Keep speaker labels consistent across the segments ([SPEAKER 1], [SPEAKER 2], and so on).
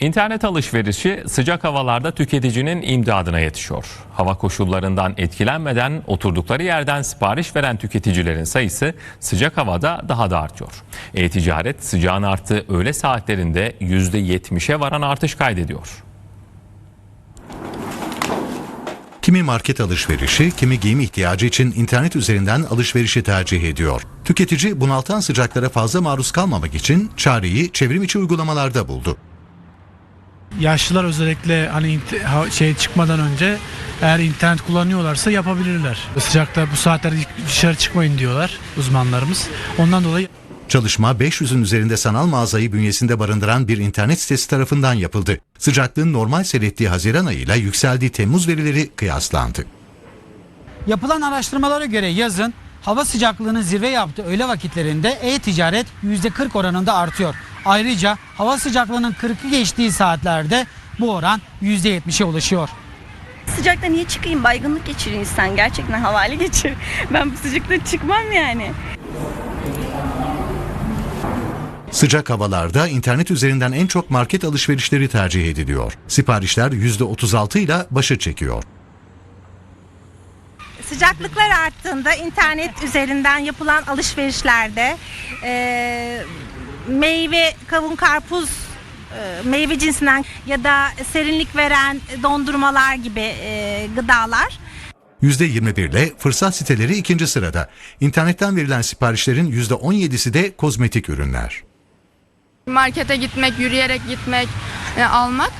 [SPEAKER 1] İnternet alışverişi sıcak havalarda tüketicinin imdadına yetişiyor. Hava koşullarından etkilenmeden oturdukları yerden sipariş veren tüketicilerin sayısı sıcak havada daha da artıyor. E-ticaret sıcağın arttığı öğle saatlerinde %70'e varan artış kaydediyor.
[SPEAKER 2] Kimi market alışverişi, kimi giyim ihtiyacı için internet üzerinden alışverişi tercih ediyor. Tüketici bunaltan sıcaklara fazla maruz kalmamak için çareyi çevrim içi uygulamalarda buldu.
[SPEAKER 3] Yaşlılar özellikle hani şey çıkmadan önce eğer internet kullanıyorlarsa yapabilirler. Sıcakta bu saatlerde dışarı çıkmayın diyorlar uzmanlarımız. Ondan dolayı
[SPEAKER 2] Çalışma 500'ün üzerinde sanal mağazayı bünyesinde barındıran bir internet sitesi tarafından yapıldı. Sıcaklığın normal seyrettiği Haziran ayıyla yükseldiği Temmuz verileri kıyaslandı.
[SPEAKER 4] Yapılan araştırmalara göre yazın hava sıcaklığının zirve yaptığı öğle vakitlerinde e-ticaret %40 oranında artıyor. Ayrıca hava sıcaklığının 40'ı geçtiği saatlerde bu oran %70'e ulaşıyor.
[SPEAKER 5] Sıcakta niye çıkayım? Baygınlık geçirir insan. Gerçekten havale geçirir. Ben bu sıcakta çıkmam yani.
[SPEAKER 2] Sıcak havalarda internet üzerinden en çok market alışverişleri tercih ediliyor. Siparişler %36 ile başa çekiyor.
[SPEAKER 6] Sıcaklıklar arttığında internet üzerinden yapılan alışverişlerde e, meyve, kavun, karpuz e, meyve cinsinden ya da serinlik veren dondurmalar gibi e, gıdalar
[SPEAKER 2] %21 ile fırsat siteleri ikinci sırada. İnternetten verilen siparişlerin %17'si de kozmetik ürünler.
[SPEAKER 7] Markete gitmek, yürüyerek gitmek, e, almak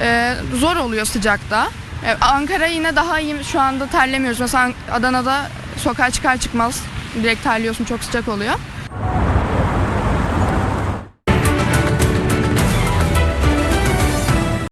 [SPEAKER 7] e, zor oluyor sıcakta. E, Ankara yine daha iyi şu anda terlemiyoruz. Mesela Adana'da sokağa çıkar çıkmaz direkt terliyorsun çok sıcak oluyor.